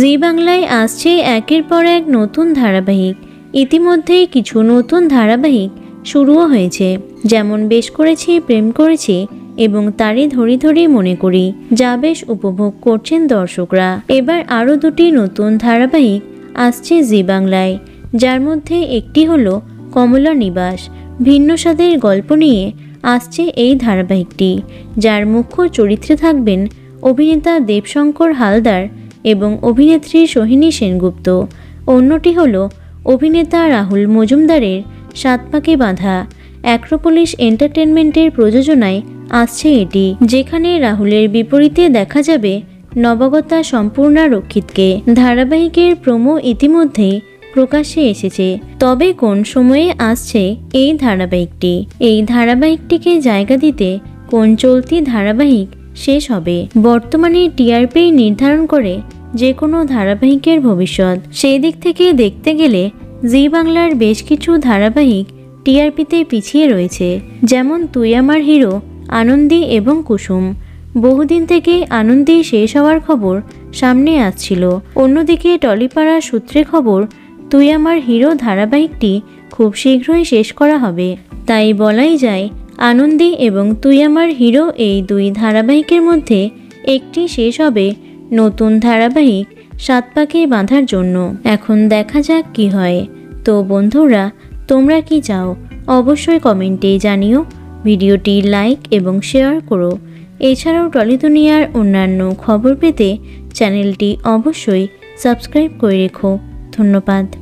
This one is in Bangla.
জি বাংলায় আসছে একের পর এক নতুন ধারাবাহিক। ইতিমধ্যেই কিছু নতুন ধারাবাহিক শুরুও হয়েছে। যেমন বেশ করেছি, প্রেম করেছি এবং তারই ধরি ধরি মনে করি। যা বেশ উপভোগ করছেন দর্শকরা। এবার আরও দুটি নতুন ধারাবাহিক আসছে জি বাংলায়। যার মধ্যে একটি হলো কমলা নিবাস। ভিন্ন স্বাদের গল্প নিয়ে আসছে এই ধারাবাহিকটি, যার মুখ্য চরিত্রে থাকবেন অভিনেতা দেবশঙ্কর হালদার এবং অভিনেত্রী সোহিনী সেনগুপ্ত। অন্যটি হল অভিনেতা রাহুল মজুমদারের সাত পাকে বাঁধা। অ্যাক্রোপলিস এন্টারটেনমেন্টের প্রযোজনায় আসছে এটি, যেখানে রাহুলের বিপরীতে দেখা যাবে নবাগতা সম্পূর্ণা রক্ষিতকে। ধারাবাহিকের প্রোমো ইতিমধ্যেই প্রকাশ্যে এসেছে। তবে কোন সময়ে আসছে এই ধারাবাহিকটি? এই ধারাবাহিকটিকে জায়গা দিতে কোন চলতি ধারাবাহিক শেষ হবে? বর্তমানে টিআরপি নির্ধারণ করে যে কোনো ধারাবাহিকের ভবিষ্যৎ। সেই দিক থেকে দেখতে গেলে, জি বাংলার বেশ কিছু ধারাবাহিক টিআরপিতে পিছিয়ে রয়েছে, যেমন তুই আমার হিরো, আনন্দী এবং কুসুম। বহুদিন থেকে আনন্দী শেষ হওয়ার খবর সামনে আসছিল। অন্যদিকে টলিপাড়া সূত্রে খবর, তুই আমার হিরো ধারাবাহিকটি খুব শীঘ্রই শেষ করা হবে। তাই বলাই যায়, আনন্দী এবং তুই আমার হিরো এই দুই ধারাবাহিকের মধ্যে একটি শেষ হবে নতুন ধারাবাহিক সাত পাকে বাঁধার জন্য। এখন দেখা যাক কি হয়। তো বন্ধুরা, তোমরা কি চাও? অবশ্যই কমেন্টে জানিও। ভিডিওটি লাইক এবং শেয়ার করো। এছাড়াও টলি দুনিয়ার অন্যান্য খবর পেতে চ্যানেলটি অবশ্যই সাবস্ক্রাইব করে রেখো। ধন্যবাদ।